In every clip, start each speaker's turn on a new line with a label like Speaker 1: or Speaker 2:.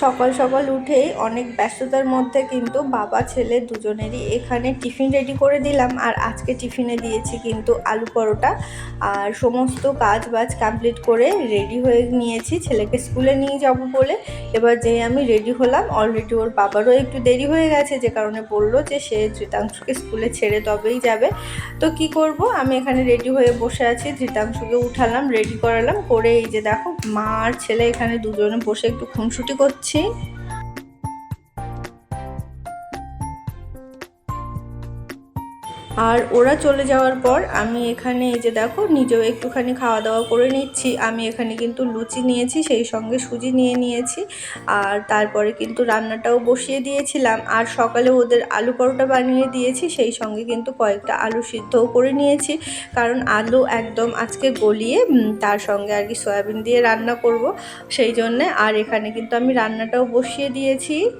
Speaker 1: সকাল সকাল উঠেই অনেক ব্যস্ততার মধ্যে কিন্তু বাবা, ছেলে দুজনেরই এখানে টিফিন রেডি করে দিলাম। আর আজকে টিফিনে দিয়েছি কিন্তু আলু পরোটা। আর সমস্ত কাজ বাজ কমপ্লিট করে রেডি হয়ে নিয়েছি। ছেলেকে স্কুলে নিয়ে যাব বলে এবার যেই আমি রেডি হলাম অলরেডি ওর বাবারও একটু দেরি হয়ে গেছে, যে কারণে বলল যে সে ধৃতাংশকে স্কুলে ছেড়ে তবেই যাবে। তো কি করব? আমি এখানে রেডি হয়ে বসে আছি। ধৃতাংশকে উঠালাম রেডি করালাম। করে এই যে দেখো, মা আর ছেলে এখানে দুজনে বসে একটু খুনসুটি করছি আর ওরা চলে যাওয়ার পর আমি এখানে এই যে দেখো, নিজেও একটুখানি খাওয়া দাওয়া করে নিচ্ছি। আমি এখানে কিন্তু লুচি নিয়েছি, সেই সঙ্গে সুজি নিয়ে নিয়েছি। আর তারপরে কিন্তু রান্নাটাও বসিয়ে দিয়েছিলাম। আর সকালে ওদের আলু পরোটা বানিয়ে দিয়েছি, সেই সঙ্গে কিন্তু কয়েকটা আলু সিদ্ধও করে নিয়েছি। কারণ আলু একদম আজকে গলিয়ে তার সঙ্গে আর কি সয়াবিন দিয়ে রান্না করব। সেই জন্যে আর এখানে কিন্তু আমি রান্নাটাও বসিয়ে দিয়েছি।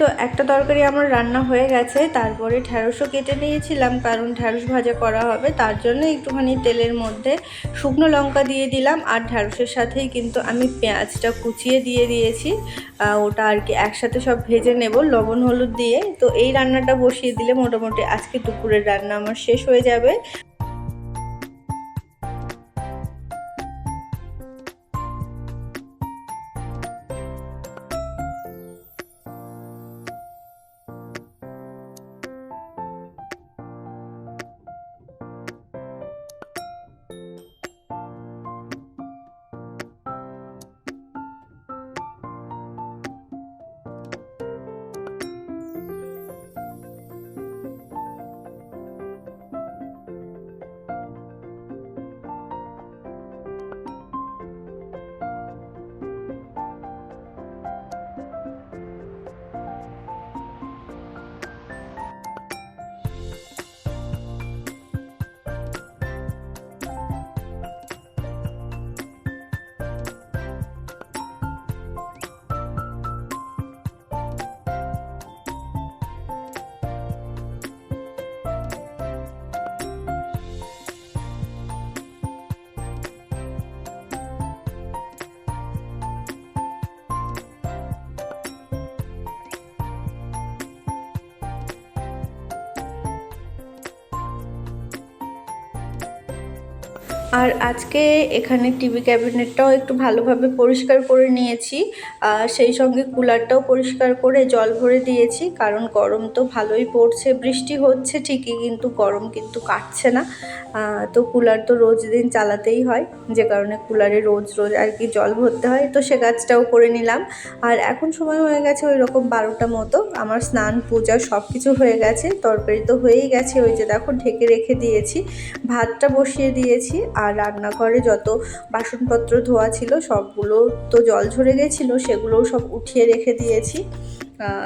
Speaker 1: তো একটা তরকারি আমার রান্না হয়ে গেছে, তারপরে ঢ্যাঁড়সও কেটে নিয়েছিলাম, কারণ ঢ্যাঁড়স ভাজা করা হবে, তার জন্য একটুখানি তেলের মধ্যে শুকনো লঙ্কা দিয়ে দিলাম, আর ঢ্যাঁড়সের সাথেই কিন্তু আমি পেঁয়াজটা কুচিয়ে দিয়ে দিয়েছি ওটা আর কি একসাথে সব ভেজে নেব, লবণ, হলুদ দিয়ে, তো এই রান্নাটা বসিয়ে দিলে মোটামুটি আজকে দুপুরের রান্না আমার শেষ হয়ে যাবে। আর আজকে এখানে টিভি ক্যাবিনেটটাও একটু ভালোভাবে পরিষ্কার করে নিয়েছি। সেই সঙ্গে কুলারটাও পরিষ্কার করে জল ভরে দিয়েছি। কারণ গরম তো ভালোই পড়ছে, বৃষ্টি হচ্ছে ঠিকই কিন্তু গরম কিন্তু কাটছে না। তো কুলার তো রোজ দিন চালাতেই হয়। যে কারণে কুলারে রোজ রোজ আর কি জল ভরতে হয়। তো সে কাজটাও করে নিলাম। আর এখন সময় হয়ে গেছে ওই রকম বারোটা মতো। আমার স্নান, পূজা সব কিছু হয়ে গেছে। তরকারি তো হয়েই গেছে। ওই যে দেখো ঢেকে রেখে দিয়েছি। ভাতটা বসিয়ে দিয়েছি। আর রান্নাঘরে যত বাসনপত্র ধোয়া ছিল, সবগুলো তো জল ঝরে গেছিল, সেগুলোও সব উঠিয়ে রেখে দিয়েছি।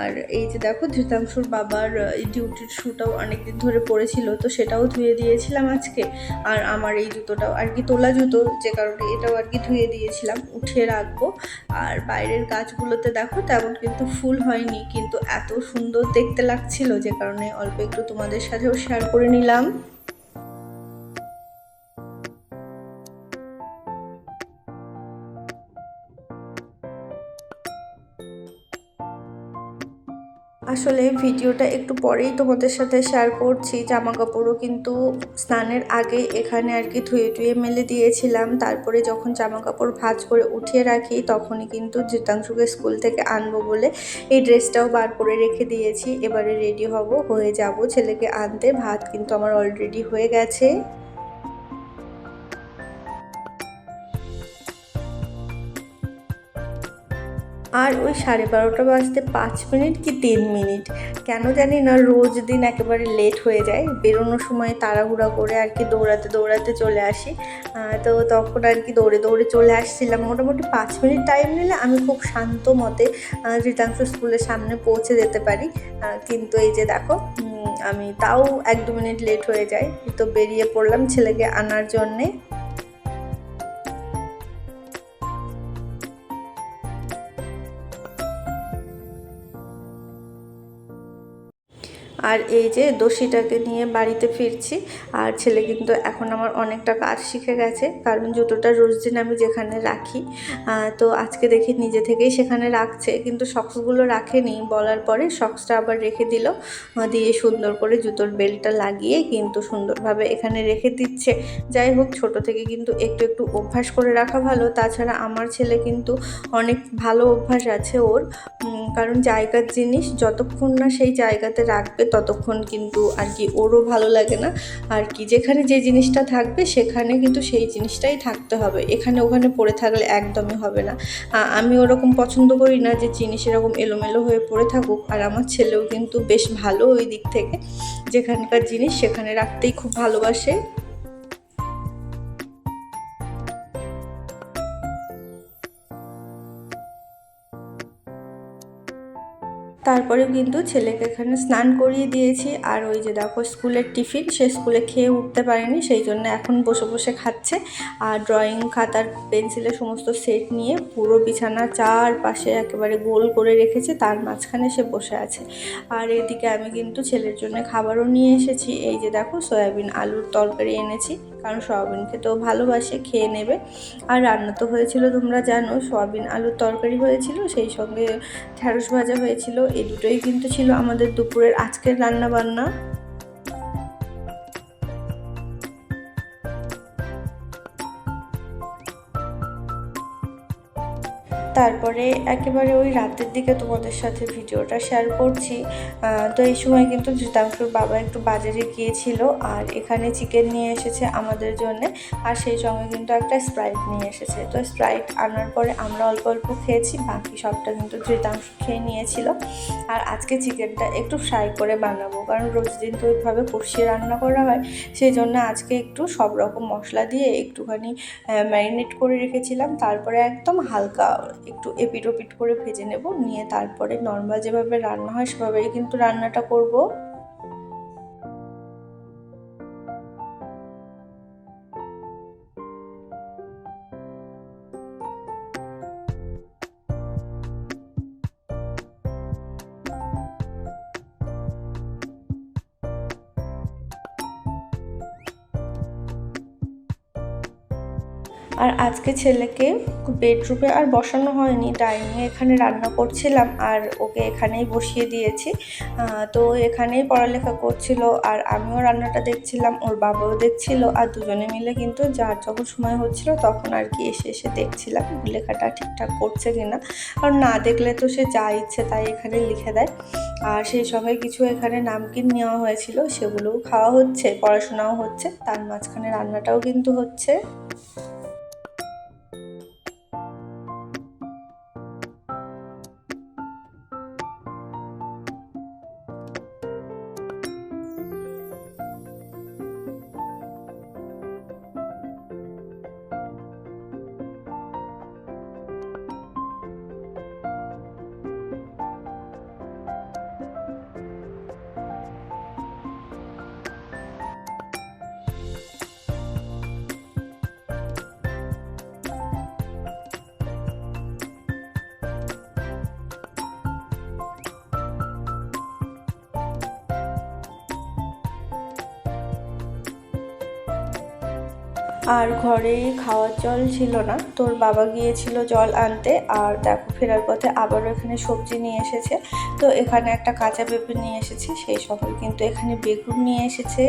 Speaker 1: আর এই যে দেখো, ধৃতাংশুর বাবার ডিউটির শ্যুটাও অনেকদিন ধরে পড়েছিল, তো সেটাও ধুয়ে দিয়েছিলাম আজকে। আর আমার এই জুতোটাও আর কি তোলা জুতো, যে কারণে এটাও আর কি ধুয়ে দিয়েছিলাম, উঠিয়ে রাখব। আর বাইরের গাছগুলোতে দেখো, তেমন কিন্তু ফুল হয়নি, কিন্তু এত সুন্দর দেখতে লাগছিল, যে কারণে অল্প একটু তোমাদের সাথেও শেয়ার করে নিলাম। আসলে ভিডিওটা একটু পরেই তোমাদের সাথে শেয়ার করছি। জামা কাপড়ও কিন্তু স্নানের আগে এখানে আর কি ধুয়ে টুয়ে মেলে দিয়েছিলাম। তারপরে যখন জামা কাপড় ভাজ করে উঠিয়ে রাখি, তখনই কিন্তু জিতাংশুকে স্কুল থেকে আনব বলে এই ড্রেসটাও বার করে রেখে দিয়েছি। এবারে রেডি হব, হয়ে যাব ছেলেকে আনতে। ভাত কিন্তু আমার অলরেডি হয়ে গেছে। আর ওই সাড়ে বারোটা বাজতে পাঁচ মিনিট কি তিন মিনিট? কেন জানি না, রোজ দিন একেবারে লেট হয়ে যায়। বেরোনোর সময় তাড়াহুড়া করে আর কি দৌড়াতে দৌড়াতে চলে আসি। তো তখন আর কি দৌড়ে দৌড়ে চলে আসছিলাম। মোটামুটি পাঁচ মিনিট টাইম নিলে আমি খুব শান্ত মতে রীতাংশ স্কুলের সামনে পৌঁছে যেতে পারি। কিন্তু এই যে দেখো আমি তাও এক দু মিনিট লেট হয়ে যায়। তো বেরিয়ে পড়লাম ছেলেকে আনার জন্যে। আর এই যে দোষীটাকে নিয়ে বাড়িতে ফিরছি, আর ছেলে কিন্তু এখন আমার অনেকটা কাজ শিখে গেছে, কারণ জুতোটা রোজ দিন আমি যেখানে রাখি। তো আজকে দেখি নিজে থেকেই সেখানে রাখছে, কিন্তু শক্সগুলো রাখেনি। বলার পরে সক্সটা আবার রেখে দিল দিয়ে সুন্দর করে জুতোর বেল্টটা লাগিয়ে কিন্তু সুন্দরভাবে এখানে রেখে দিচ্ছে। যাই হোক, ছোট থেকে কিন্তু একটু একটু অভ্যাস করে রাখা ভালো। তাছাড়া আমার ছেলে কিন্তু অনেক ভালো অভ্যাস আছে ওর কারণ জায়গার জিনিস যতক্ষণ না সেই জায়গাতে রাখবে ততক্ষণ কিন্তু আর কি ওরও ভালো লাগে না। আর কি যেখানে যে জিনিসটা থাকবে সেখানে কিন্তু সেই জিনিসটাই থাকতে হবে। এখানে ওখানে পড়ে থাকলে একদমই হবে না। আমি ওরকম পছন্দ করি না যে জিনিস এরকম এলোমেলো হয়ে পড়ে থাকুক। আর আমার ছেলেও কিন্তু বেশ ভালো ওই দিক থেকে। যেখানকার জিনিস সেখানে রাখতেই খুব ভালোবাসে। তারপরে কিন্তু ছেলেকে এখানে স্নান করিয়ে দিয়েছি। আর ওই যে দেখো, স্কুলের টিফিন, সে স্কুলে খেয়ে উঠতে পারেনি, সেই জন্য এখন বসে বসে খাচ্ছে। আর ড্রয়িং খাতার পেন্সিলের সমস্ত সেট নিয়ে পুরো বিছানা চারপাশে একেবারে গোল করে রেখেছে, তার মাঝখানে সে বসে আছে। আর এদিকে আমি কিন্তু ছেলের জন্য খাবারও নিয়ে এসেছি। এই যে দেখো, সয়াবিন আলুর তরকারি এনেছি, কারণ সয়াবিন খেতেও ভালোবাসে, খেয়ে নেবে। আর রান্না তো হয়েছিল, তোমরা জানো, সয়াবিন আলুর তরকারি হয়েছিল, সেই সঙ্গে ঢ্যাঁড়স ভাজা হয়েছিল এই দুটোই কিন্তু ছিল আমাদের দুপুরের আজকের রান্না বান্না তারপরে একেবারে ওই রাতের দিকে তোমাদের সাথে ভিডিওটা শেয়ার করছি। তো এই সময় কিন্তু ধৃতাংশুর বাবা একটু বাজারে গিয়েছিল আর এখানে চিকেন নিয়ে এসেছে আমাদের জন্য আর সেই সঙ্গে কিন্তু একটা স্প্রাইট নিয়ে এসেছে। তো স্প্রাইট আনার পরে আমরা অল্প অল্প খেয়েছি, বাকি সবটা কিন্তু ধৃতাংশ খেয়ে নিয়েছিল। আর আজকে চিকেনটা একটু ফ্রাই করে বানাবো, কারণ রোজ দিন তো ওইভাবে কষিয়ে রান্না করা হয়। সেই জন্য আজকে একটু সব রকম মশলা দিয়ে একটুখানি ম্যারিনেট করে রেখেছিলাম, তারপরে একদম হালকা একটু এপিট ওপিট করে ভেজে নেব, নিয়ে তারপরে নর্মাল যেভাবে রান্না হয় সেভাবেই কিন্তু রান্নাটা করব। আর আজকে ছেলেকে বেডরুমে আর বসানো হয়নি ডাইনিংয়ে এখানে রান্না করছিলাম আর ওকে এখানেই বসিয়ে দিয়েছি। তো এখানেই পড়ালেখা করছিল আর আমিও রান্নাটা দেখছিলাম, ওর বাবাও দেখছিল আর দুজনে মিলে কিন্তু যার যখন সময় হচ্ছিল তখন আর কি এসে এসে দেখছিলাম লেখাটা ঠিকঠাক করছে কিনা। কারণ না দেখলে তো সে যা ইচ্ছে তাই এখানে লিখে দেয়। আর সেই সঙ্গে কিছু এখানে নামকিন নেওয়া হয়েছিল, সেগুলোও খাওয়া হচ্ছে, পড়াশোনাও হচ্ছে, তার মাঝখানে রান্নাটাও কিন্তু হচ্ছে। আর ঘরে খাওয়ার জল ছিল না। তোর বাবা গিয়েছিল জল আনতে আর দেখো ফেরার পথে আবারও এখানে সবজি নিয়ে এসেছে। তো এখানে একটা কাঁচা পেঁপে নিয়ে এসেছে, সেই সময় কিন্তু এখানে বেগুন নিয়ে এসেছে।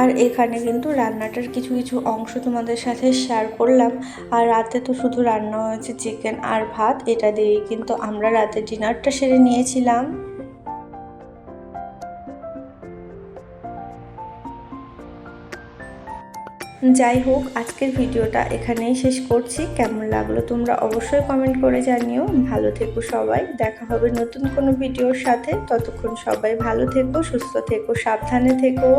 Speaker 1: আর এখানে কিন্তু রান্নাটার কিছু কিছু অংশ তোমাদের সাথে শেয়ার করলাম। আর রাতে তো শুধু রান্না হয়েছে চিকেন আর ভাত, এটা দিয়েই কিন্তু আমরা রাতে ডিনারটা সেরে নিয়েছিলাম। যাই হোক, আজকের ভিডিওটা এখানেই শেষ করছি। কেমন লাগল তোমরা অবশ্যই কমেন্ট করে জানিও। ভালো থেকো সবাই, দেখা হবে নতুন কোনো ভিডিওর সাথে। ততক্ষণ সবাই ভালো থেকো, সুস্থ থেকো, সাবধানে থেকো।